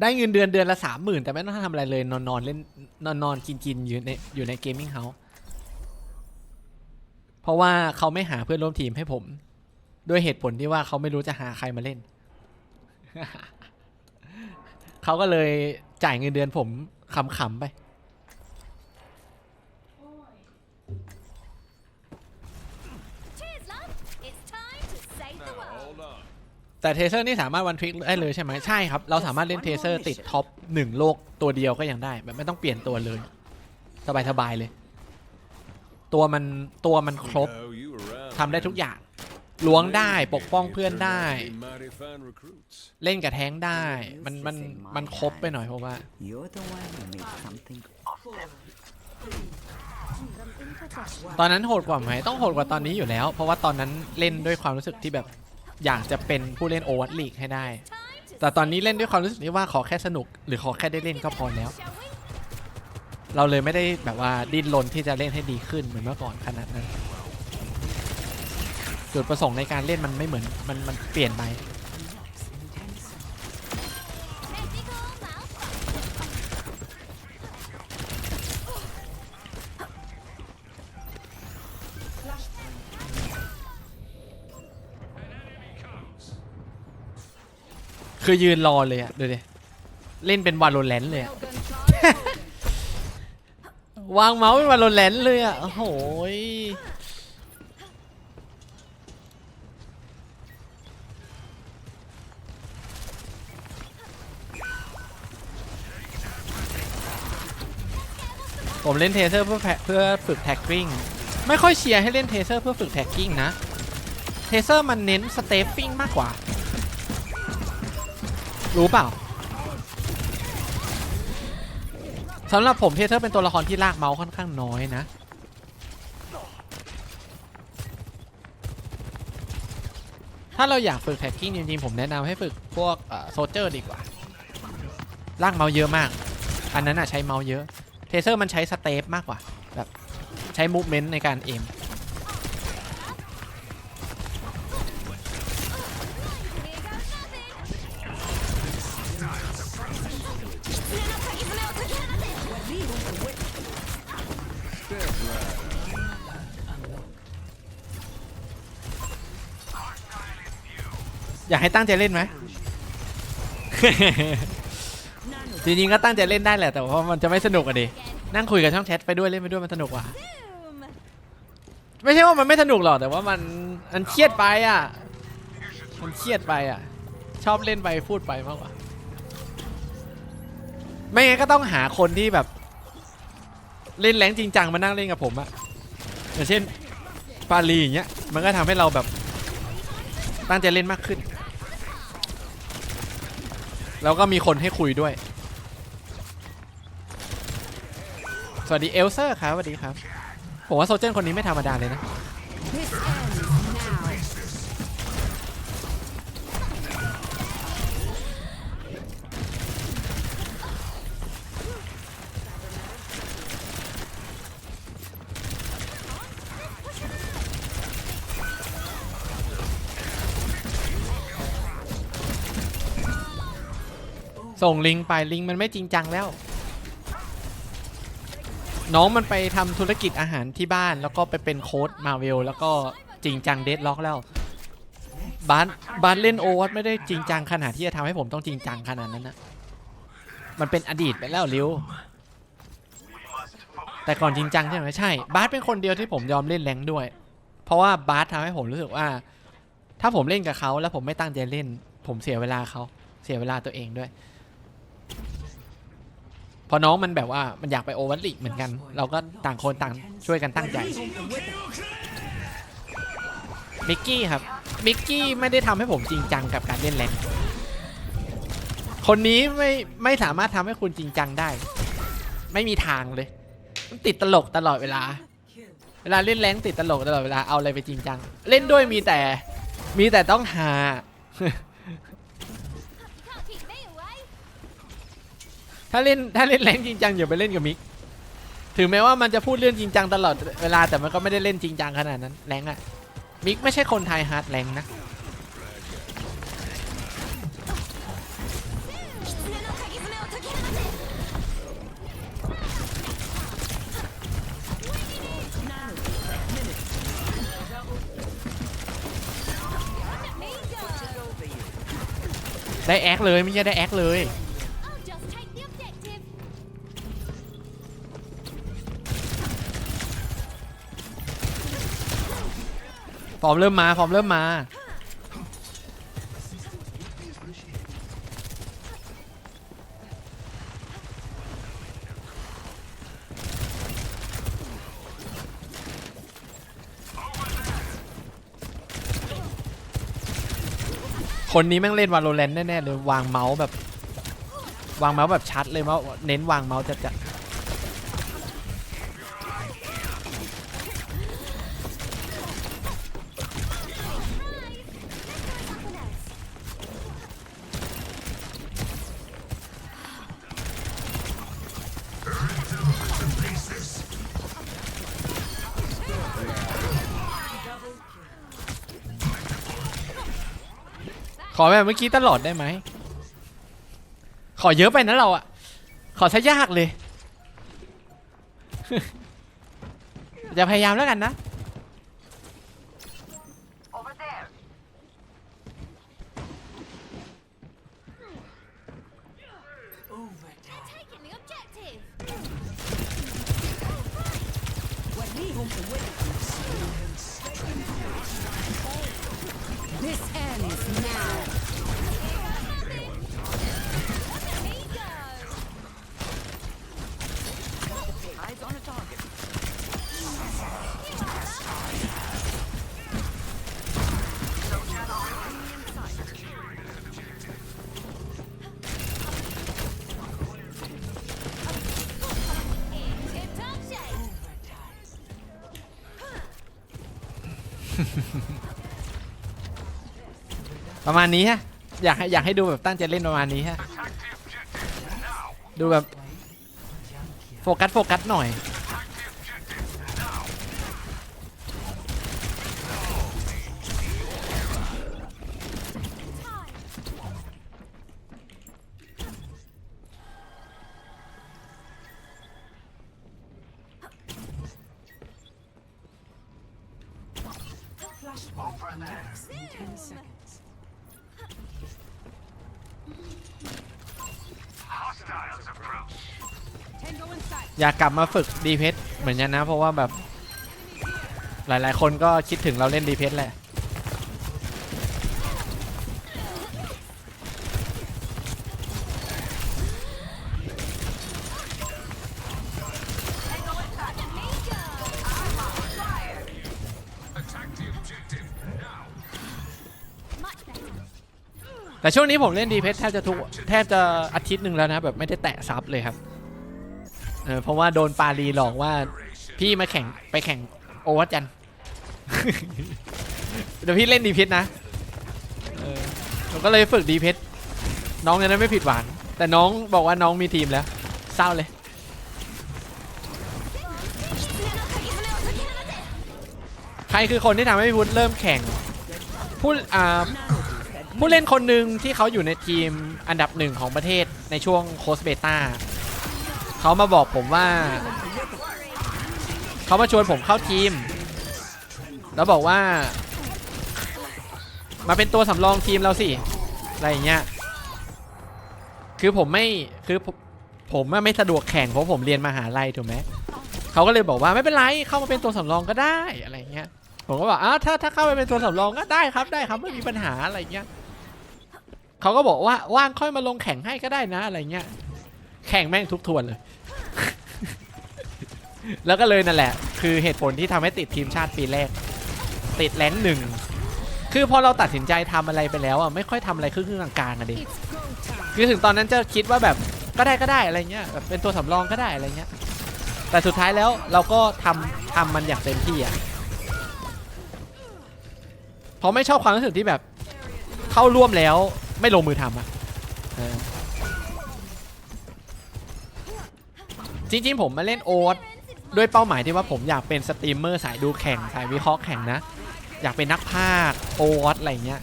ได้เงินเดือนเดือนละสามหมื่นแต่ไม่ต้องทำอะไรเลย นอนนอนเล่นนอนนอนกินกินอยู่ในอยู่ในเกมมิ่งเฮาส์เพราะว่าเขาไม่หาเพื่อนร่วมทีมให้ผม ด้วยเหตุผลที่ว่าเขาไม่รู้จะหาใครมาเล่น เขาก็เลยจ่ายเงินเดือนผมขำๆไป แต่เทเซอร์นี่สามารถวันทริกได้เลยใช่ไหมใช่ครับ เราสามารถเล่นเทเซอร์ติดท็อปหนึ่งโลกตัวเดียวก็ยังได้ แบบไม่ต้องเปลี่ยนตัวเลย สบายๆเลย ตัวมันตัวมันครบ Know you around ทำได้ทุกอย่างล้วงได้ปกป้องเพื่อนได้ Mighty fine recruits. เล่นกับแท้งได้ มันมันมันครบไปหน่อยเพราะว่า You're the one who made something ตอนนั้นโหดกว่าไหมต้องโหดกว่าตอนนี้อยู่แล้ว เพราะว่าตอนนั้นเล่นด้วยความรู้สึกที่แบบ อยากจะเป็นผู้เล่นโอวัตลีกให้ได้ แต่ตอนนี้เล่นด้วยความรู้สึกที่ว่าขอแค่สนุก หรือขอแค่ได้เล่นก็พอแล้ว เราเลยไม่ได้แบบว่าดิ้นรนที่จะเล่นให้ดีขึ้นเหมือนเมื่อก่อนขนาดนั้นจุดประสงค์ในการเล่นมันไม่เหมือนมันมันเปลี่ยนไป คือยืนรอเลยอะดูดิ เล่นเป็นวาโลแรนต์เลยอะ วางเมาส์เป็นวาโลแรนต์เลยอะโอ้โหยผมเล่นเทเซอร์เพื่อแพเพื่อฝึกแท็กกิ้งไม่ค่อยเชียร์ให้เล่นเทเซอร์เพื่อฝึกแท็กกิ้งนะ เทเซอร์มันเน้นสเตปปิ้งมากกว่า รู้เปล่าสำหรับผมเทเทอร์เป็นตัวละครที่ลากเมาส์ค่อนข้างน้อยนะ ถ้าเราอยากฝึกแท็กกิ้งจริงๆผมแนะนำให้ฝึกพวกโซเจอร์ดีกว่า ลากเมาส์เยอะมาก อันนั้นอะใช้เมาส์เยอะ เทเซอร์มันใช้สเตปมากกว่า แบบใช้มูฟเมนต์ในการเอม อยากให้ตั้งใจเล่นไหม จริงๆก็ตั้งใจเล่นได้แหละแต่ว่ามันจะไม่สนุกอะดิ นั่งคุยกับช่องแชทไปด้วยเล่นไปด้วยมันสนุกกว่า Boom. ไม่ใช่ว่ามันไม่สนุกหรอกแต่ว่ามันมันเครียดไปอะ มันเครียดไปอะ ชอบเล่นไปพูดไปมากกว่า ไม่งั้นก็ต้องหาคนที่แบบ เล่นแรงจริงจังมานั่งเล่นกับผมอะอย่างเช่นปาลีอย่างเงี้ย มันก็ทำให้เราแบบตั้งใจเล่นมากขึ้น แล้วก็มีคนให้คุยด้วย สวัสดีเอลเซอร์ครับสวัสดีครับ ผมว่าโซเจนคนนี้ไม่ธรรมดาเลยนะ ส่งลิงไปลิงมันไม่จริงจังแล้ว น้องมันไปทำธุรกิจอาหารที่บ้านแล้วก็ไปเป็นโค้ดมาเวลแล้วก็จริงจังเดดล็อกแล้วบานบานเล่นโอวัตไม่ได้จริงจังขนาดที่จะทำให้ผมต้องจริงจังขนาดนั้นนะมันเป็นอดีตไปแล้วริวแต่ก่อนจริงจังใช่ไหมใช่ บาสเป็นคนเดียวที่ผมยอมเล่นแรงด้วย เพราะว่าบาสทำให้ผมรู้สึกว่า ถ้าผมเล่นกับเขาแล้วผมไม่ตั้งใจเล่น ผมเสียเวลาเขาเสียเวลาตัวเองด้วย อน้องมันแบบว่ามันอยากไปโอวัลลีกเหมือนกัน เราก็ต่างคนต่างช่วยกันตั้งใจมิกกี้ครับมิกกี้ไม่ได้ทำให้ผมจริงจังกับการเล่นแรงคนนี้ไม่ไม่สามารถทำให้คุณจริงจังได้ ไม่มีทางเลยมันติดตลกตลอดเวลา เวลาเล่นแรงติดตลกตลอดเวลาเอาอะไรไปจริงจัง เล่นด้วยมีแต่มีแต่ต้องหา ถ้าเล่นถ้าเล่นแรงจริงจังอย่าไปเล่นกับมิก ถึงแม้ว่ามันจะพูดเรื่องจริงจังตลอดเวลาแต่มันก็ไม่ได้เล่นจริงจังขนาดนั้นแรงอะมิกไม่ใช่คนไทยฮาร์ดแรงนะได้แอคเลยไม่ใช่ได้แอคเลย ฟอร์มเริ่มมาฟอร์มเริ่มมา คนนี้แม่งเล่นวาโลแรนแน่ๆเลยวางเมาส์แบบ วางเมาส์แบบชัดเลยว่าเน้นวางเมาส์จัดๆ ขอแบบเมื่อกี้ตลอดได้ไหม ขอเยอะไปนะเราอะขอซะยากเลย จะพยายามแล้วกันนะ ประมาณนี้ฮะ อยากให้อยากให้ดูแบบตั้งใจเล่นประมาณนี้ฮะ ดูแบบ โฟกัสโฟกัสหน่อย อยากกลับมาฝึกดีเพสเหมือนกันนะ เพราะว่าแบบ หลายๆ คนก็คิดถึงเราเล่นดีเพสแหละ แต่ช่วงนี้ผมเล่นดีเพสแทบจะทุกแทบจะอาทิตย์หนึ่งแล้วนะ แบบไม่ได้แตะซับเลยครับ เออเพราะว่าโดนปาลีหลอกว่า พี่มาแข่งไปแข่งโอวัตจัน เดี๋ยวพี่เล่นดีเพสนะเออผมก็เลยฝึกดีเพสน้องจะได้ไม่ผิดหวังแต่น้องบอกว่าน้องมีทีมแล้ว เศร้าเลยใครคือคนที่ทำให้พี่วุฒิเริ่มแข่งผู้อ่าผู้เล่นคนหนึ่งที่เขาอยู่ในทีมอันดับหนึ่งของประเทศในช่วงโคสเบต้า เขามาบอกผมว่า เขามาชวนผมเข้าทีม แล้วบอกว่า มาเป็นตัวสำรองทีมเราสิอะไรอย่างเงี้ยคือผมไม่คือผมผมอะไม่สะดวกแข่งเพราะผมเรียนมหาลัยถูกไหมเขาก็เลยบอกว่าไม่เป็นไรเข้ามาเป็นตัวสำรองก็ได้อะไรอย่างเงี้ยผมก็บอกอ้าวถ้าถ้าเข้าไปเป็นตัวสำรองก็ได้ครับได้ครับไม่มีปัญหาอะไรเงี้ยเขาก็บอกว่าว่างค่อยมาลงแข่งให้ก็ได้นะอะไรเงี้ย แข่งแม่งทุกทวนเลย แล้วก็เลยนั่นแหละ คือเหตุผลที่ทำให้ติดทีมชาติปีแรก ติดแรงหนึ่ง คือพอเราตัดสินใจทำอะไรไปแล้วอะไม่ค่อยทำอะไรครึ่งๆกลางๆอะดิคือถึงตอนนั้นจะคิดว่าแบบก็ได้ก็ได้อะไรเงี้ยแบบเป็นตัวสำรองก็ได้อะไรเงี้ย แต่สุดท้ายแล้วเราก็ทำทำมันอย่างเต็มที่อะเพราะไม่ชอบความรู้สึกที่แบบเข้าร่วมแล้วไม่ลงมือทำอะเออ จริงๆ ผมมาเล่นโอ๊ตด้วยเป้าหมายที่ว่าผมอยากเป็นสตรีมเมอร์สายดูแข่งสายวิเคราะห์แข่งนะ อยากเป็นนักพากย์โอ๊ตอะไรเงี้ย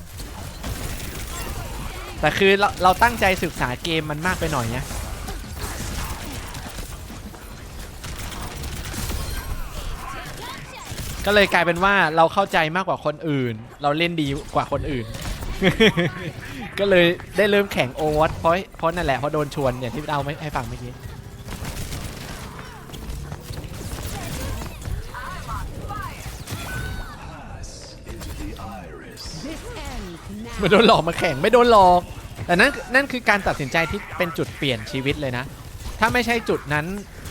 แต่คือเราเราตั้งใจศึกษาเกมมันมากไปหน่อยเนี่ยก็เลยกลายเป็นว่าเราเข้าใจมากกว่าคนอื่น เราเล่นดีกว่าคนอื่น ก็เลยได้เริ่มแข่งโอวัตเพราะเพราะนั่นแหละเพราะโดนชวนอย่างที่เราไม่ให้ฟังเมื่อกี้ ไม่โดนหลอกมาแข่งไม่โดนหลอก แต่นั่นนั่นคือการตัดสินใจที่เป็นจุดเปลี่ยนชีวิตเลยนะ ถ้าไม่ใช่จุดนั้น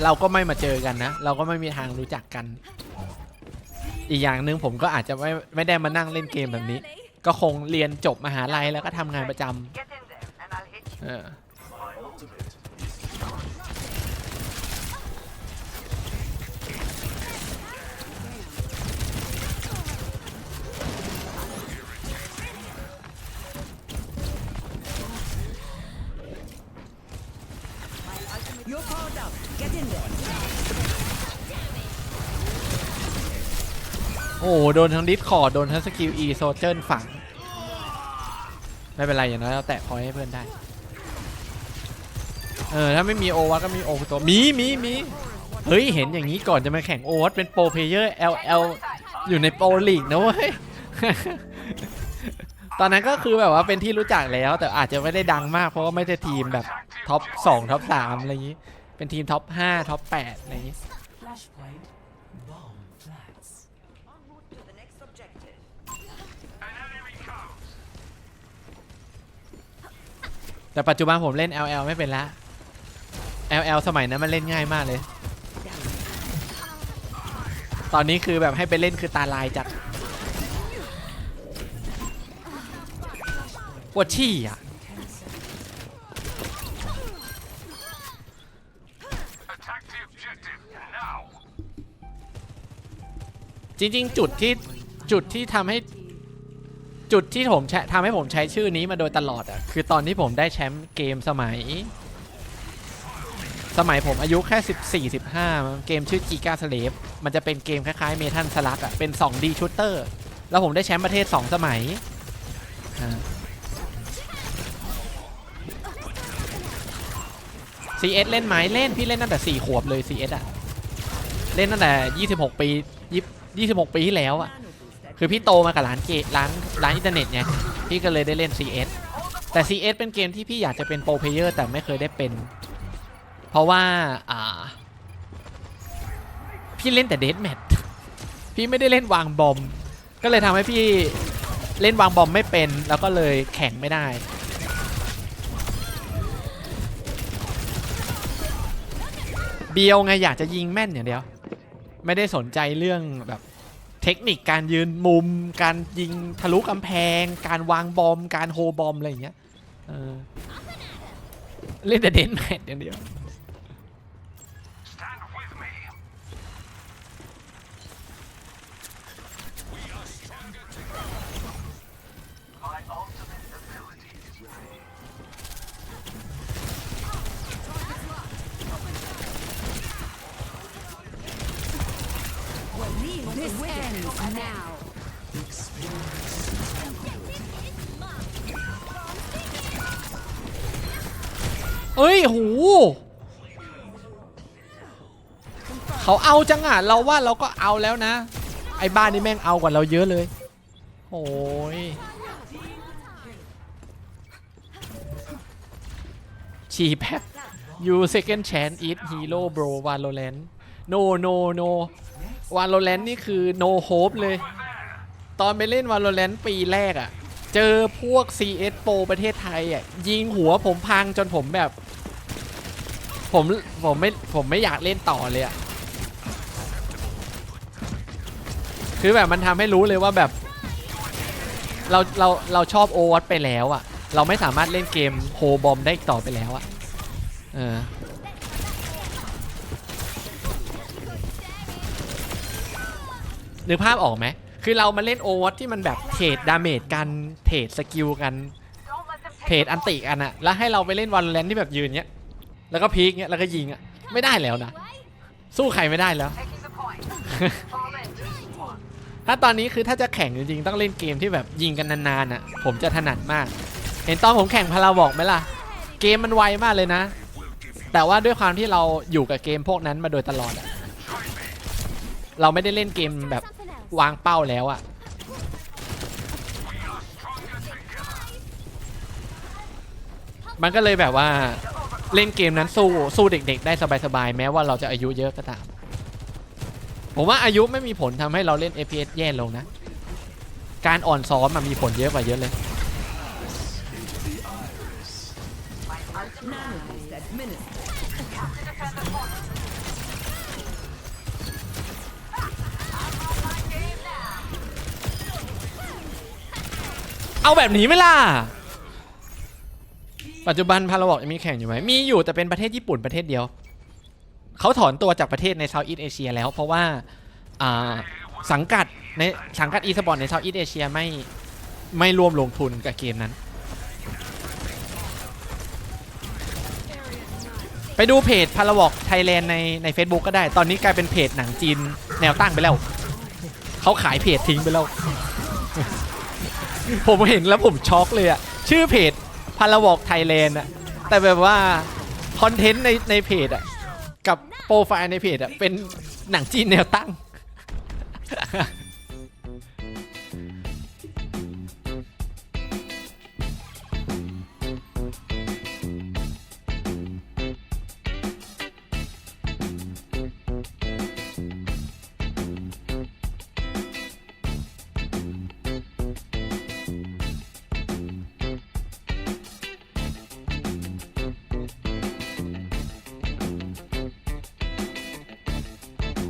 เราก็ไม่มาเจอกันนะ เราก็ไม่มีทางรู้จักกัน อีกอย่างหนึ่งผมก็อาจจะไม่ไม่ได้มานั่งเล่นเกมแบบนี้ ก็คงเรียนจบมหาลัยแล้วก็ทำงานประจำเออ โอ้โหโดนทั้งดิสคอร์ดโดนทั้งสกิลอีโซเจอร์ฝัง ไม่เป็นไรอย่างน้อยเราแตะพอยให้เพื่อนได้ เออ ถ้าไม่มีโอวัตก็มีโอตัวมีมีมีเฮ้ย เห็นอย่างนี้ก่อนจะมาแข่งโอวัตเป็นโปรเพลเยอร์ LL อยู่ในโปรลีกนะเว้ย ตอนนั้นก็คือแบบว่าเป็นที่รู้จักแล้ว แต่อาจจะไม่ได้ดังมากเพราะว่าไม่ได้ทีมแบบท็อป 2 ท็อป 3 อะไรอย่างนี้ เป็นทีมท็อป 5 ท็อป 8 อะไรอย่างนี้ Flashpoint. Bomb flats. To the next objective. แต่ปัจจุบันผมเล่น LL ไม่เป็นละ LL สมัยนั้นมันเล่นง่ายมากเลย ตอนนี้คือแบบให้ไปเล่นคือตาลายจัดปวดชี่อะ จริง ๆ จุดที่จุดที่ทำให้จุดที่ผมใช้ทำให้ผมใช้ชื่อนี้มาโดยตลอดอะคือตอนที่ผมได้แชมป์เกมสมัย สมัยผมอายุแค่ 14 15 เกมชื่อ Giga Slave มันจะเป็นเกมคล้ายๆเมทัลสลักอะเป็น 2D shooter แล้วผมได้แชมป์ประเทศ 2 สมัยอ่า CS เล่นไหมเล่นพี่เล่นตั้งแต่ 4 ขวบเลย CS อะ เล่นตั้งแต่ 26 ปียี่ 26 ปีที่แล้วอะคือพี่โตมากับร้านเกร้านร้านอินเทอร์เน็ตไงพี่ก็เลยได้เล่น CS แต่ CS เป็นเกมที่พี่อยากจะเป็นโปรเพลเยอร์แต่ไม่เคยได้เป็น เพราะว่าอ่าพี่เล่นแต่เด a แมทพี่ไม่ได้เล่นวางบอม ก็เลยทำให้พี่เล่นวางบอมไม่เป็นแล้วก็เลยแข่งไม่ได้เบียวไงอยากจะยิงแม่นอย่างเดียว ไม่ได้สนใจเรื่องแบบเทคนิคการยืนมุม การยิงทะลุกำแพง การวางบอม การโฮบอม อะไรอย่างเงี้ยเเล่นแต่เดนแมทอย่างเดียว This ends now. เอ้ยหูเขาเอาจังอะเราว่าเราก็เอาแล้วนะ ไอ้บ้านนี่แม่งเอากว่าเราเยอะเลยโอ้ยชีแพ็ค you second chance eat hero bro valorant no no no valorant นี่คือ no hope เลย ตอนไปเล่น valorant ปีแรกอะ่ะ เจอพวก CS Pro ประเทศไทยอะ่ะ ยิงหัวผมพังจนผมแบบ ผมผมไม่ผมไม่อยากเล่นต่อเลยอะ่ะ คือแบบมันทำให้รู้เลยว่าแบบ เราเราเราชอบโอวัตไปแล้วอะ่ะ เราไม่สามารถเล่นเกมโฮบอมได้ต่อไปแล้วอะ่ะ เออ นึกภาพออกไหมคือเรามาเล่นโอวัตที่มันแบบเทรดดาเมจกันเทรดสกิลกันเทรดอันติกันอะแล้วให้เราไปเล่นวันแลนที่แบบยืนเนี้ยแล้วก็พีกเนี้ยแล้วก็ยิงอะไม่ได้แล้วนะสู้ใครไม่ได้แล้ว ถ้าตอนนี้คือถ้าจะแข่งจริงๆต้องเล่นเกมที่แบบยิงกันนานๆอะผมจะถนัดมาก เห็นตอนผมแข่งพาราบอกไหมล่ะ เกมมันไวมากเลยนะ แต่ว่าด้วยความที่เราอยู่กับเกมพวกนั้นมาโดยตลอดอะเราไม่ได้เล่นเกมแบบ วางเป้าแล้วอะมันก็เลยแบบว่าเล่นเกมนั้นสู้สู้เด็ก ๆ ได้สบายๆแม้ว่าเราจะอายุเยอะก็ตาม ผมว่าอายุไม่มีผลทำให้เราเล่น FPS แย่ลงนะ การอ่อนซ้อมมันมีผลเยอะกว่าเยอะเลย Now is that minute. เอาแบบนี้ไหมล่ะ ปัจจุบันพาราบอกยังมีแข่งอยู่ไหม มีอยู่แต่เป็นประเทศญี่ปุ่นประเทศเดียว เขาถอนตัวจากประเทศในเซาท์อีสเอเชียแล้ว เพราะว่าอ่าสังกัดในสังกัดอีสปอร์ตในเซาท์อีสเอเชียไม่ไม่ร่วมลงทุนกับเกมนั้น ไปดูเพจพาราบอกไทยแลนด์ในใน Facebook ก็ได้ ตอนนี้กลายเป็นเพจหนังจีนแนวตั้งไปแล้ว เขาขายเพจทิ้งไปแล้ว ผมเห็นแล้วผมช็อกเลยอะชื่อเพจพาราบอกไทยแลนด์อะแต่แบบว่าคอนเทนต์ในในเพจอะกับโปรไฟล์ในเพจอะเป็นหนังจีนแนวตั้ง